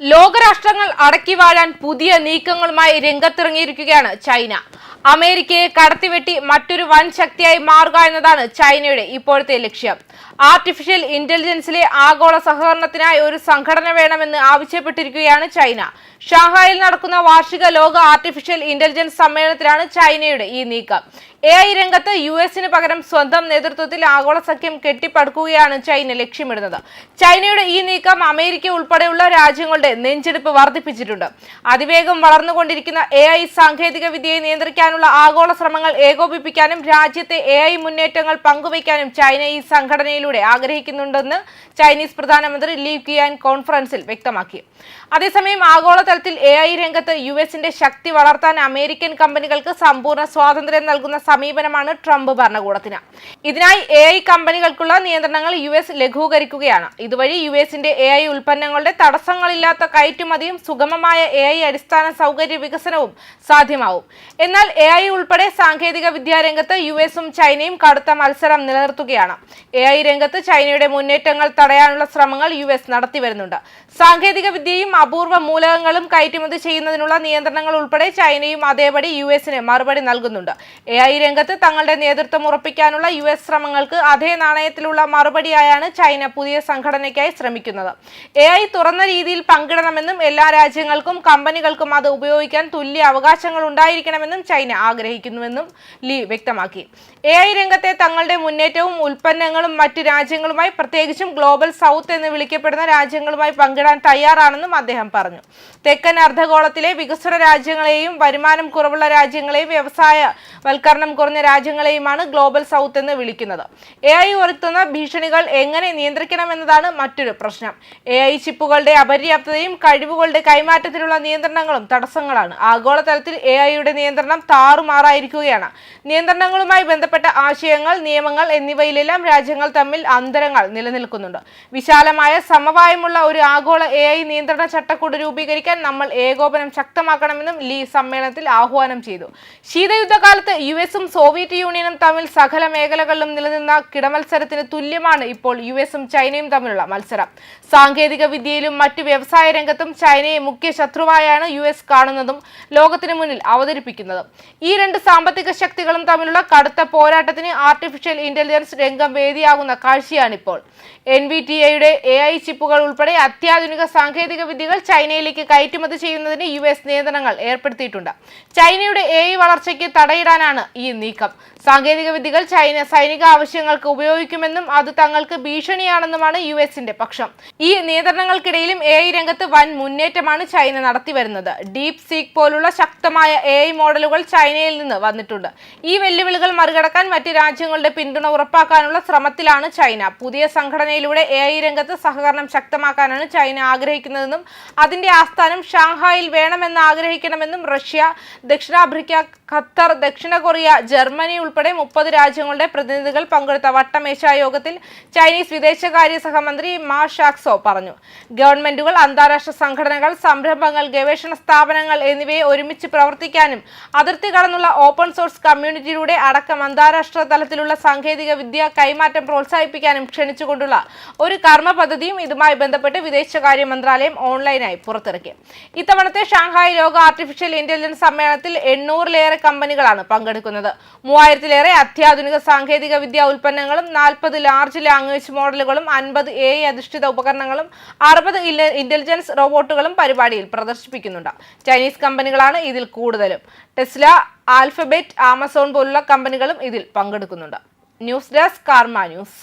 ലോകരാഷ്ട്രങ്ങൾ അടക്കി വാഴാൻ പുതിയ നീക്കങ്ങളുമായി രംഗത്തിറങ്ങിയിരിക്കുകയാണ് ചൈന. അമേരിക്കയെ കടത്തിവെട്ടി മറ്റൊരു വൻ ശക്തിയായി മാറുക എന്നതാണ് ചൈനയുടെ ഇപ്പോഴത്തെ ലക്ഷ്യം. ആർട്ടിഫിഷ്യൽ ഇന്റലിജൻസിലെ ആഗോള സഹകരണത്തിനായി ഒരു സംഘടന വേണമെന്ന് ആവശ്യപ്പെട്ടിരിക്കുകയാണ് ചൈന. ഷാങ്ഹായിൽ നടക്കുന്ന വാർഷിക ലോക ആർട്ടിഫിഷ്യൽ ഇന്റലിജൻസ് സമ്മേളനത്തിലാണ് ചൈനയുടെ ഈ നീക്കം. എ ഐ രംഗത്ത് യു എസിന് പകരം സ്വന്തം നേതൃത്വത്തിൽ ആഗോള സഖ്യം കെട്ടിപ്പടുക്കുകയാണ് ചൈന ലക്ഷ്യമിടുന്നത്. ചൈനയുടെ ഈ നീക്കം അമേരിക്ക ഉൾപ്പെടെയുള്ള രാജ്യങ്ങളുടെ നെഞ്ചെടുപ്പ് വർദ്ധിപ്പിച്ചിട്ടുണ്ട്. അതിവേഗം വളർന്നുകൊണ്ടിരിക്കുന്ന എ ഐ സാങ്കേതിക വിദ്യയെ നിയന്ത്രിക്കാനുള്ള ആഗോള ശ്രമങ്ങൾ ഏകോപിപ്പിക്കാനും രാജ്യത്തെ എ ഐ മുന്നേറ്റങ്ങൾ പങ്കുവയ്ക്കാനും ചൈന ഈ സംഘടനയിലൂടെ ആഗ്രഹിക്കുന്നുണ്ടെന്ന് ചൈനീസ് പ്രധാനമന്ത്രി ലീ കിയാൻ കോൺഫറൻസിൽ വ്യക്തമാക്കി. അതേസമയം ആഗോളതലത്തിൽ എ ഐ രംഗത്ത് യു എസിന്റെ ശക്തി വളർത്താൻ അമേരിക്കൻ കമ്പനികൾക്ക് സമ്പൂർണ സ്വാതന്ത്ര്യം നൽകുന്ന സമീപനമാണ് ട്രംപ് ഭരണകൂടത്തിന്. ഇതിനായി എ ഐ കമ്പനികൾക്കുള്ള നിയന്ത്രണങ്ങൾ യു എസ് ലഘൂകരിക്കുകയാണ്. ഇതുവഴി യു എസിന്റെ എ ഐ ഉൽപ്പന്നങ്ങളുടെ തടസ്സങ്ങളില്ലാത്ത കയറ്റുമതിയും സുഗമമായ എ ഐ അടിസ്ഥാന സൗകര്യ വികസനവും സാധ്യമാവും. എന്നാൽ എ ഐ ഉൾപ്പെടെ സാങ്കേതിക വിദ്യാരംഗത്ത് യു എസും ചൈനയും കടുത്ത മത്സരം നിലനിർത്തുകയാണ്. എ ഐ രംഗത്ത് ചൈനയുടെ മുന്നേറ്റങ്ങൾ തടയാനുള്ള ശ്രമങ്ങൾ യു എസ് നടത്തിവരുന്നുണ്ട് സാങ്കേതിക വിദ്യയും അപൂർവ മൂലകങ്ങളും കയറ്റുമതി ചെയ്യുന്നതിനുള്ള നിയന്ത്രണങ്ങൾ ഉൾപ്പെടെ ചൈനയും അതേപടി യു എസിന് മറുപടി നൽകുന്നുണ്ട്. എ ഐ രംഗത്ത് തങ്ങളുടെ നേതൃത്വം ഉറപ്പിക്കാനുള്ള യു എസ് ശ്രമങ്ങൾക്ക് അതേ നാണയത്തിലുള്ള മറുപടിയായാണ് ചൈന പുതിയ സംഘടനയ്ക്കായി ശ്രമിക്കുന്നത്. എ ഐ തുറന്ന രീതിയിൽ പങ്കിടണമെന്നും എല്ലാ രാജ്യങ്ങൾക്കും കമ്പനികൾക്കും അത് ഉപയോഗിക്കാൻ തുല്യ അവകാശങ്ങൾ ഉണ്ടായിരിക്കണമെന്നും ചൈന ആഗ്രഹിക്കുന്നുവെന്നും ലീ വ്യക്തമാക്കി. എ ഐ രംഗത്തെ തങ്ങളുടെ മുന്നേറ്റവും ഉൽപ്പന്നങ്ങളും മറ്റു രാജ്യങ്ങളുമായി പ്രത്യേകിച്ചും ഗ്ലോബൽ സൗത്ത് എന്ന് വിളിക്കപ്പെടുന്ന രാജ്യങ്ങളുമായി പങ്കിടാൻ തയ്യാറാണെന്നും അദ്ദേഹം പറഞ്ഞു. തെക്കൻ അർദ്ധഗോളത്തിലെ വികസന രാജ്യങ്ങളെയും വരുമാനം കുറവുള്ള രാജ്യങ്ങളെയും വ്യവസായ വൽക്കരണം കുറഞ്ഞ രാജ്യങ്ങളെയുമാണ് ഗ്ലോബൽ സൗത്ത് എന്ന് വിളിക്കുന്നത്. എ ഐ ഉയർത്തുന്ന ഭീഷണികൾ എങ്ങനെ നിയന്ത്രിക്കണമെന്നതാണ് മറ്റൊരു പ്രശ്നം. എ ഐ ചിപ്പുകളുടെ അപര്യാപ്തതയും കഴിവുകളുടെ കൈമാറ്റത്തിലുള്ള നിയന്ത്രണങ്ങളും തടസ്സങ്ങളാണ്. ആഗോളതലത്തിൽ എ ഐയുടെ നിയന്ത്രണം താറുമാറായിരിക്കുകയാണ് നിയന്ത്രണങ്ങളുമായി ബന്ധപ്പെട്ട ആശയങ്ങൾ നിയമങ്ങൾ എന്നിവയിലെല്ലാം രാജ്യങ്ങൾ തമ്മിൽ അന്തരങ്ങൾ നിലനിൽക്കുന്നുണ്ട്. വിശാലമായ സമവായമുള്ള ഒരു ആഗോള എ ഐ നിയന്ത്രണ ചട്ടക്കൂട് രൂപീകരിക്കാൻ നമ്മൾ ഏകോപനം ശക്തമാക്കണമെന്നും ലീ സമ്മേളനത്തിൽ ആഹ്വാനം ചെയ്തു. ശീതയുദ്ധകാലത്ത് യു എസും സോവിയറ്റ് യൂണിയനും തമ്മിൽ സകല മേഖലകളിലും നിലനിന്ന കിടമത്സരത്തിന് തുല്യമാണ് ഇപ്പോൾ യു എസും ചൈനയും തമ്മിലുള്ള മത്സരം. സാങ്കേതിക വിദ്യയിലും മറ്റു വ്യവസായ രംഗത്തും ചൈനയെ മുഖ്യ ശത്രുവായാണ് യു എസ് കാണുന്നതും ലോകത്തിന് മുന്നിൽ അവതരിപ്പിക്കുന്നതും. ഈ രണ്ട് സാമ്പത്തിക ശക്തികളും തമ്മിലുള്ള കടുത്ത പോരാട്ടത്തിന് ആർട്ടിഫിഷ്യൽ ഇന്റലിജൻസ് രംഗം വേദിയാകുന്ന കാഴ്ചയാണിപ്പോൾ. എൻ വി ടി എയുടെ എ ഐ ചിപ്പുകൾ ഉൾപ്പെടെ അത്യാധുനിക സാങ്കേതിക വിദ്യകൾ ചൈനയിലേക്ക് കയറ്റുമതി ചെയ്യുന്നതിന് യു എസ് നിയന്ത്രണങ്ങൾ ഏർപ്പെടുത്തിയിട്ടുണ്ട്. ചൈനയുടെ എ ഐ വളർച്ചയ്ക്ക് തടയിടാനാണ് ഈ നീക്കം. സാങ്കേതിക വിദ്യകൾ ചൈന സൈനിക ആവശ്യങ്ങൾക്ക് ഉപയോഗിക്കുമെന്നും അത് തങ്ങൾക്ക് ഭീഷണിയാണെന്നുമാണ് യു എസിന്റെ പക്ഷം. ഈ നിയന്ത്രണങ്ങൾക്കിടയിലും എ ഐ രംഗത്ത് വൻ മുന്നേറ്റമാണ് ചൈന നടത്തിവരുന്നത് ഡീപ് സീക്ക് പോലുള്ള ശക്തമായ എ ഐ മോഡലുകൾ ചൈനയിൽ നിന്ന് വന്നിട്ടുണ്ട്. ഈ വെല്ലുവിളികൾ മറികടക്കാൻ മറ്റ് രാജ്യങ്ങളുടെ പിന്തുണ ഉറപ്പാക്കാനുള്ള ശ്രമത്തിലാണ് ചൈന. പുതിയ സംഘടനയിലൂടെ എ ഐ രംഗത്ത് സഹകരണം ശക്തമാക്കാനാണ് ചൈന ആഗ്രഹിക്കുന്നതെന്നും അതിന്റെ ആസ്ഥാനം ഷാങ്ഹായിൽ വേണമെന്ന് ആഗ്രഹിക്കണമെന്നും റഷ്യ ദക്ഷിണാഫ്രിക്ക ഖത്തർ ദക്ഷിണ കൊറിയ ജർമ്മനി ഉൾപ്പെടെ മുപ്പത് രാജ്യങ്ങളുടെ പ്രതിനിധികൾ പങ്കെടുത്ത വട്ടമേശാ യോഗത്തിൽ ചൈനീസ് വിദേശകാര്യ സഹമന്ത്രി മാ ഷാക്സോ പറഞ്ഞു. ഗവൺമെന്റുകൾ അന്താരാഷ്ട്ര സംഘടനകൾ സംരംഭങ്ങൾ ഗവേഷണ സ്ഥാപനങ്ങൾ എന്നിവയെ ഒരുമിച്ച് പ്രവർത്തിക്കാനും അതിർത്തി കടന്നുള്ള ഓപ്പൺ സോഴ്സ് കമ്മ്യൂണിറ്റിയിലൂടെ അടക്കം അന്താരാഷ്ട്ര തലത്തിലുള്ള സാങ്കേതിക വിദ്യ കൈമാറ്റം പ്രോത്സാഹിപ്പിക്കാനും ക്ഷണിച്ചുകൊണ്ടുള്ള ഒരു കർമ്മ പദ്ധതിയും ഇതുമായി ബന്ധപ്പെട്ട് വിദേശകാര്യ മന്ത്രാലയം ഓൺലൈനായി പുറത്തിറക്കി. ഇത്തവണത്തെ ഷാങ്ഹായ് ലോക ആർട്ടിഫിഷ്യൽ ഇന്റലിജൻസ് സമ്മേളനത്തിൽ എണ്ണൂറിലേറെ കമ്പനികളാണ് പങ്കെടുക്കുന്നത്. മൂവായിരത്തിലേറെ അത്യാധുനിക സാങ്കേതിക വിദ്യ ഉൽപ്പന്നങ്ങളും നാൽപ്പത് ലാർജ് ലാംഗ്വേജ് മോഡലുകളും അൻപത് എ അധിഷ്ഠിത ഉപകരണങ്ങളും അറുപത് ഇന്റലിജൻസ് റോബോട്ടുകളും പരിപാടിയിൽ പ്രദർശിപ്പിക്കുന്നുണ്ട്. ചൈനീസ് കമ്പനികളാണ് ഇതിൽ കൂടുതലും. ടെസ്ല ആൽഫബെറ്റ് ആമസോൺ പോലുള്ള കമ്പനികളും ഇതിൽ പങ്കെടുക്കുന്നുണ്ട്. News desk karma news